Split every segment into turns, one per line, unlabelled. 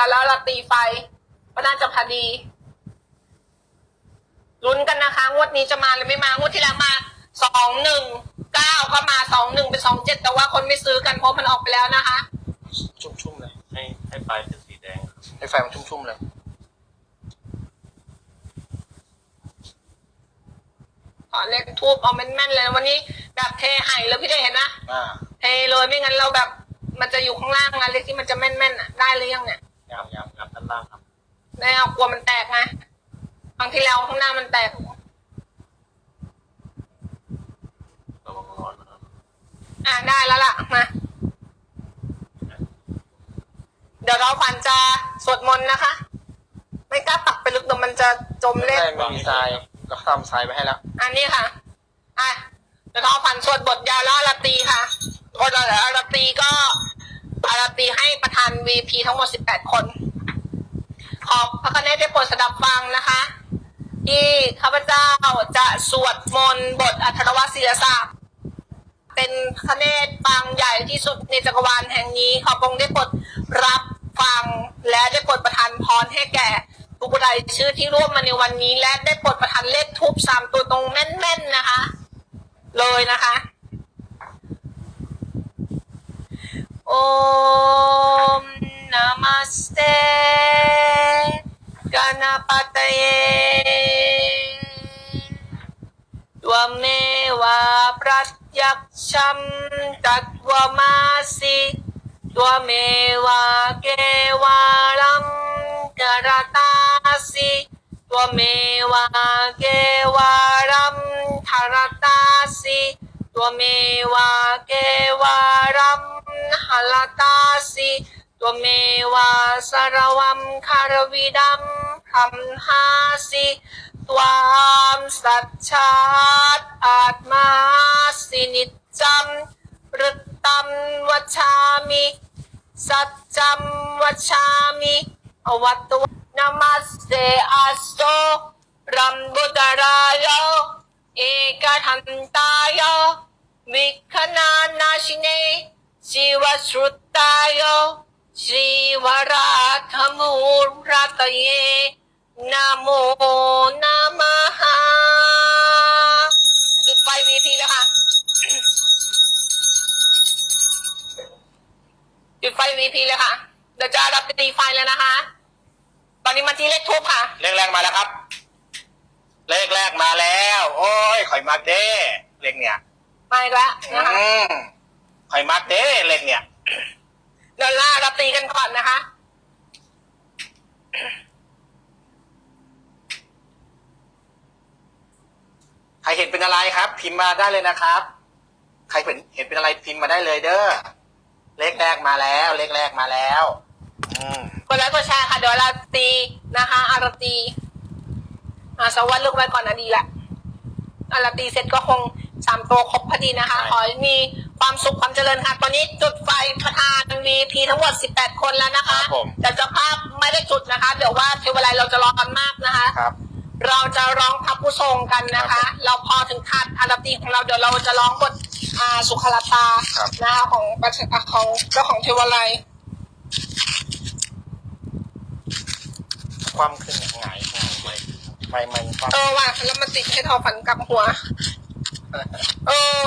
ยาแล้วเราตีไฟก็น่าจะพอดีลุ้นกันนะคะ งวดนี้จะมาหรือไม่มางวดที่แล้วมาสองหนึ่งเก้าก็มาสองหนึ่งเป็นสองเจ็ดแต่ว่าคนไม่ซื้อกันเพราะมันออกไปแล้วนะคะ
ชุ่มๆเลย
ให้ให้ปลายเป็นสีแดงครับ
ให้ไฟมันชุ่มๆเลย
ขอเลขทูบเอาแม่นๆเลยวันนี้ แบบเทไห่เลยพี่ได้เห็นนะ
อ่า
เทเลยไม่งั้นเราแบบ มันจะอยู่ข้างล่างงานเลขที่มันจะแม่นๆอะได้หรือยังเนี่ย
ยามยามยามด้านล่างครับ
ไม่เอากลัวมันแตกไงบางทีแล้วข้างหน้ามันแตก
ระวังร้อนนะครับ
อะได้แล้วล่ะมาเดี๋ยวเราฝันจะสวดมนต์นะคะ ไม่กล้าตักไปลึกเดี๋ยวมันจะจม
ไม่
เล่น
ได้ไม่มีทรายก็ทำทรายไว้ให้แล้ว
อันนี้ค่ะ อะ เดี๋ยวเราฝันสวดบทยาวแล้วอาราตรีค่ะบทอาราตรีก็ อาราตีให้ประธาน VP ทั้งหมด 18 คน ขอบพระคเนศได้โปรดสดับฟังนะคะ ที่ข้าพเจ้าจะสวดมนต์บทอัทรวศิลศาสตร์เป็นพระเนตรฟังใหญ่ที่สุดในจักรวาลแห่งนี้ขอพระองค์ได้โปรดรับฟังและได้โปรดประทานพรให้แก่ผู้ใดชื่อที่ร่วมมาในวันนี้ และได้โปรดประทานเลขทูบสามตัวตรงแม่นๆนะคะ เลยนะคะ ओम नमस्ते गणपतये त्वमेव प्रत्यक्षं तत्त्वमासि त्वमेव केवालं करतासि त्वमेव केवालं धरता ตัวเมวาเกวารัมหลตาสิตัวเมวาสารวัมคารวิดัมพรมหาสิตัวามสัจชาตอาตมาสินิจจำรึตัมวชามิสัจจำวชามิอวัตวนามัสเสอาโตรัมบุตรายโยเอกทันตายโย มิขนาณชเนสิวสุตตายอสิวราธมูรตายเนนามูนามาห์จุดไฟวีทีแล้วค่ะจุดไฟวีทีเลยค่ะเดี๋ยวจะรับตีไฟแล้วนะคะ ตอนนี้มาที่เลขทูบค่ะ
เลขแรกมาแล้วครับ เลขแรกมาแล้ว โอ้ยข่อยมาเด้เลขเนี่ย
มาอีกแล้วนะคะ
อืมข่อยมาเด้เลขเนี่ย
เดี๋ยวล่ารับตีกันก่อนนะคะ
ใครเห็นเป็นอะไรครับ พิมพ์มาได้เลยนะครับ ใครเห็นเห็นเป็นอะไรพิมพ์มาได้เลยเด้อเลขแรกมาแล้ว เลขแรกมาแล้วอืม
กดไลค์กดแชร์ค่ะเดี๋ยวเราตีนะคะ อาราตีอ่าสวัสดีลูกไว้ก่อนนะดีละอาราตีเสร็จก็คง สามตัวครบพอดีนะคะ
ใช่
ขอให้มีความสุขความเจริญค่ะ ตอนนี้จุดไฟประธาน VP ทั้งหมด 18 คนแล้วนะคะ
ครับผม
แต่เจ้าภาพไม่ได้จุดนะคะ เดี๋ยวว่าเทวไลเราจะรอกันมากนะคะ
ครับ
เราจะร้องพระผู้ทรงกันนะ
ครั
คะ
บ
เราพอถึงทัดอาราตีของเราเดี๋ยวเราจะร้องบทอ่าสุขลตา
ครับ
นะคะของประเทศอะของเจ้าของเทวไล
ความขึ้นหงายหงายไปไฟมันความ
เออว่ะแล้วมาติดให้ทอฝันกลับหัว เออ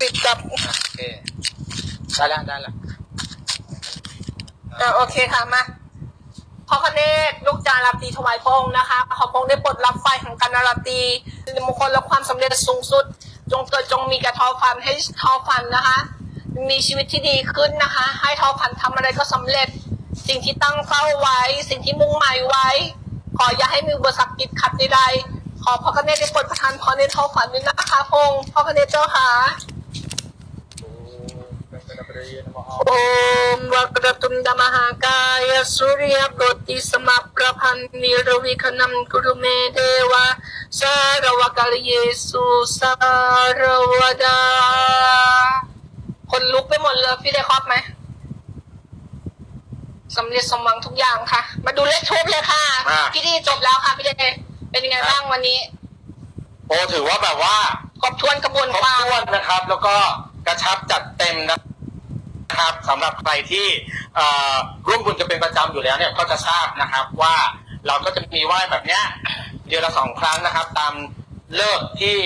ติดกับ
โอเคได้แล้วได้แล้ว
อ่าโอเคค่ะมาพระคเนศลูกจาราตรีถวายพระองค์นะคะ ขอพระองค์ได้โปลดรับไฟของการนาราตรีสิริมงคลและความสำเร็จสูงสุด จงเกิดจงมีแก่ทอฝันให้ทอฝันนะคะ มีชีวิตที่ดีขึ้นนะคะ ให้ทอฝันทำอะไรก็สำเร็จ สิ่งที่ตั้งเป้าไว้ สิ่งที่มุ่งหมายไว้ ขออย่าให้มีอุปสรรคติดขัดใดๆ ขอพระคเนศได้โปรดประทานพรในทอฝันด้วยนะคะพระองค์พระคเนศเจ้าค่ะโอมวกรตุมดมหากายสุริยโกติสมประพันธ์นิรวิคนัมกุรุเมเดวะสารวกาลเยซูสารวดาคนลุกไปหมดเลยพี่ได้ครอบไหมสำเร็จสมหวังทุกอย่างค่ะ มาดูเลขทูบเลยค่ะ
มา
พี่ดีจบแล้วค่ะพี่เด เป็นยังไงบ้างวันนี้
โอ้ถือว่าแบบว่า
ครบถ้วนกระบวน
ครบ
ความ
ถ้วนนะครับ แล้วก็กระชับจัดเต็มนะนะครับสำหรับใครที่เอ่อร่วมบุญกันเป็นประจำอยู่แล้วเนี่ยก็จะทราบนะครับว่าเราก็จะมีไหว้แบบเนี้ยเดือนละสองครั้งนะครับ ตามเลิกที่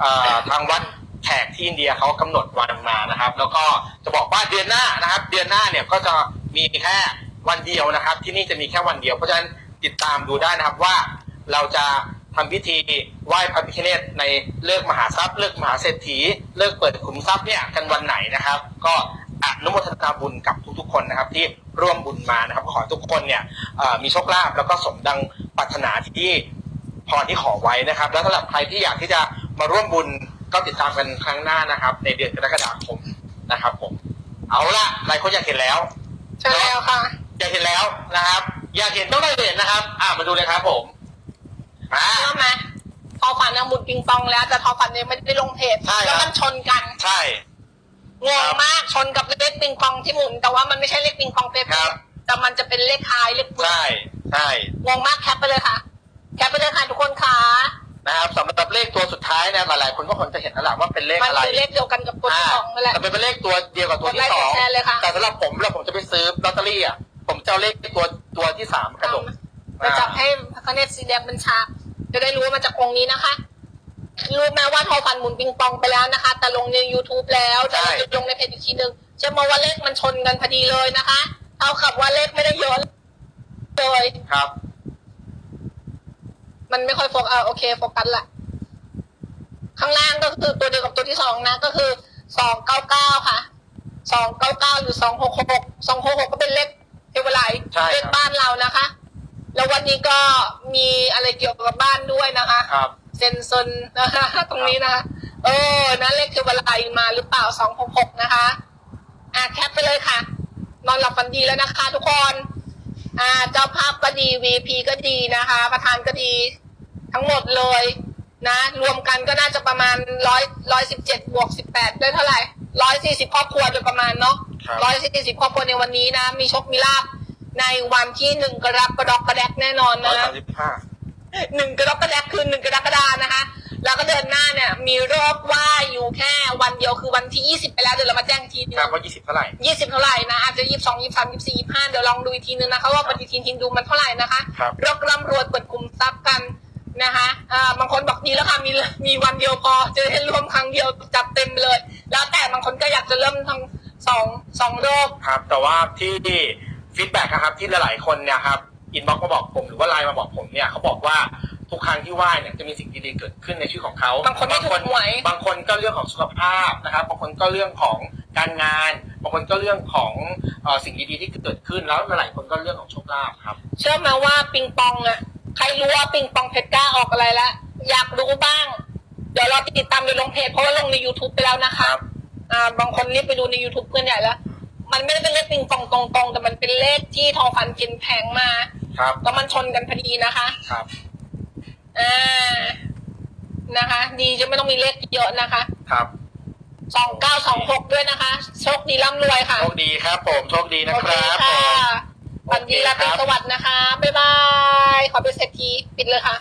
เอ่อทางวัดแขกที่อินเดียเขากำหนดวันมานะครับ แล้วก็จะบอกว่าเดือนหน้านะครับ เดือนหน้าเนี่ยก็จะมีแค่วันเดียวนะครับ ที่นี่จะมีแค่วันเดียวเพราะฉะนั้นติดตามดูได้นะครับว่า เราจะทำพิธีไหว้พระพิฆเนศในเลิกมหาทรัพย์เลิกมหาเศรษฐีเลิกเปิดขุมทรัพย์เนี่ยกันวันไหนนะครับ ก็อนุโมทนาบุญกับทุกๆคนนะครับ ที่ร่วมบุญมานะครับ ขอให้ทุกคนเนี่ยเอ่อมีโชคลาภแล้วก็สมดังปรารถนาที่พรที่ขอไว้นะครับ แล้วสำหรับใครที่อยากที่จะมาร่วมบุญก็ติดตามกันครั้งหน้านะครับ ในเดือนกรกฎาคมนะครับ ผม เอาละหลายคนอยากเห็นแล้ว
ใช่แล้วค่ะ
อยากเห็นแล้วนะครับ อยากเห็นต้องได้เห็นนะครับ อ่ามาดูเลยครับผม อ่า
เชื่อไหมทอฝันยังหมุนปิงปองแล้ว แต่ทอฝันยังไม่ได้ลงเพจ
ใช่ครับ
แล้วมันชนกัน
ใช่
งงมากชนกับเลขปิงปองที่หมุน แต่ว่ามันไม่ใช่เลขปิงปองเป๊
ครัะบ
ๆแต่มันจะเป็นเลขท้ายเลขบน
ใช่ใช่
งงมากแคปไปเลยค่ะ แคปไปเลยค่ะทุกคนค่ะ
นะครับสำหรับเลขตัวสุดท้ายเนี่ยหลายๆคนก็คงจะเห็นแล้วแหละว่าเป็นเลข
มัน
อะไร
คือเลขเดียวกันกับตัวที่สองนั่นแหละ
แต่เป็นเลขตัวเดียวกับตัว
กดไล
ที่
ค์
สอง
กดแชร์เลยค่ะ
แต่สำหรับผมแล้วผมจะไปซื้อลอตเตอรี่อะผมจะเอาเลขตัวตัวที่สามกระดก
จะจับให้พระคเนศสีแดงเป็นฉาก จะได้รู้ว่ามาจากองค์นี้นะคะ รู้ไหมว่าทอฟันหมุนปิงปองไปแล้วนะคะ แต่ลงใน YouTube แล้วจะลงในเพจอีกทีหนึ่งเชื่อมาว่าเลขมันชนกันพอดีเลยนะคะ เอาขับว่าเลขไม่ได้เยอะเลย
ครับ
มันไม่ค่อยโฟกัสอ่าโอเคโฟกัสละข้างล่างก็คือตัวเดียวกับตัวที่สองนะ ก็คือสองเก้าเก้าค่ะสองเก้าเก้าหรือสองหกหกสองหกหกก็เป็นเลขเทวไล
ใช่ครับ
เลขบ้านเรานะคะ แล้ววันนี้ก็มีอะไรเกี่ยวกับบ้านด้วยนะคะ
ครับ
เซนซนนะคะตรงนี้นะคะเออนะเลขเทวไลมาหรือเปล่าสองหกหกนะคะอะแคปไปเลยค่ะ นอนหลับฝันดีแล้วนะคะ ทุกคนอ่าเจ้าภาพก็ดี VP ก็ดีนะคะ ประธานก็ดี ทั้งหมดเลยนะ รวมกันก็น่าจะประมาณร้อยร้อยสิบเจ็ดบวกสิบแปดได้เท่าไหร่ร้อยสี่สิบครอบครัวโดยประมาณเนาะ
ครับ
ร้อยสี่สิบครอบครัวในวันนี้นะ มีโชคมีลาบ ในวันที่หนึ่งกรกฎาคมกระแดกแน่นอน
ร้อย
นะ
สามสิบห้า
หนึ่งกรกฎาคมคือหนึ่งกรกฎานะคะ แล้วก็เดือนหน้าเนี่ย มีรอบว่าอยู่แค่วันเดียวคือวันที่ยี่สิบไปแล้วเดี๋ยวเรามาแจ้งอีกทีนึง
ครับว่ายี่สิบเท่าไหร่
ยี่สิบเท่าไหร่นะอาจจะยี่สิบสองยี่สามยี่สี่ยี่ห้าเดี๋ยวลองดูอีกทีนึงนะคะว่าปฏิทินทินดูมันเท่าไหร่นะคะ
ครับ
รกร่ำรวยกดกลุ่มทรัพย์กันนะคะอ่าบางคนบอกดีแล้วค่ะมีมีวันเดียวพอจะได้รวมครั้งเดียวจับเต็มเลย แล้วแต่บางคนก็อยากจะเริ่มทั้งสองสองรอบ
ครับ แต่ว่าที่ ฟีดแบ็กครับที่หลาย ๆ คนเนี่ยครับอินบ็อกมาบอกผมหรือว่าไลน์มาบอกผมเนี่ยเขาบอกว่าทุกครั้งที่ไหว้เนี่ยจะมีสิ่งดีๆเกิดขึ้นในชีวิตของเขา
บางคนไม่ถูกหวย
บางคนก็เรื่องของสุขภาพนะครับบางคนก็เรื่องของการงาน บางคนก็เรื่องของเอ่อสิ่งดีๆที่เกิดขึ้นแล้วหลายๆคนก็เรื่องของโชคลาภครับ
เชื่อไหมว่าปิงปองอะใครรู้ว่าปิงปองเพชรกล้าออกอะไรแล้วอยากรู้บ้าง เดี๋ยวเราติดตามในลงเพจเพราะว่าลงใน YouTube ไปแล้วนะคะ
ครับ
อ่าบางคนรีบไปดูใน YouTube เพื่อนใหญ่แล้ว มันไม่ได้เป็นเลขปิงปองตรงๆ แต่มันเป็นเลขที่ทองฟันกินแพงมา
ครับ
แล้วมันชนกันพอดีนะคะ
ครับ
อ่า นะคะ ดีจะไม่ต้องมีเลขเยอะนะคะ
ครับ
สองเก้าสองหกด้วยนะคะ โชคดีร่ำรวยค่ะ
โชคดีครับผม โชคดีนะ
โอ
ค
เค
รับผ
ค่ะ
ม
วันดี
โอเค
ราตรี
ครับ
สวัสดิ์นะคะ บ๊ายบาย ขอเป็นเศรษฐีปิดเลยค่ะ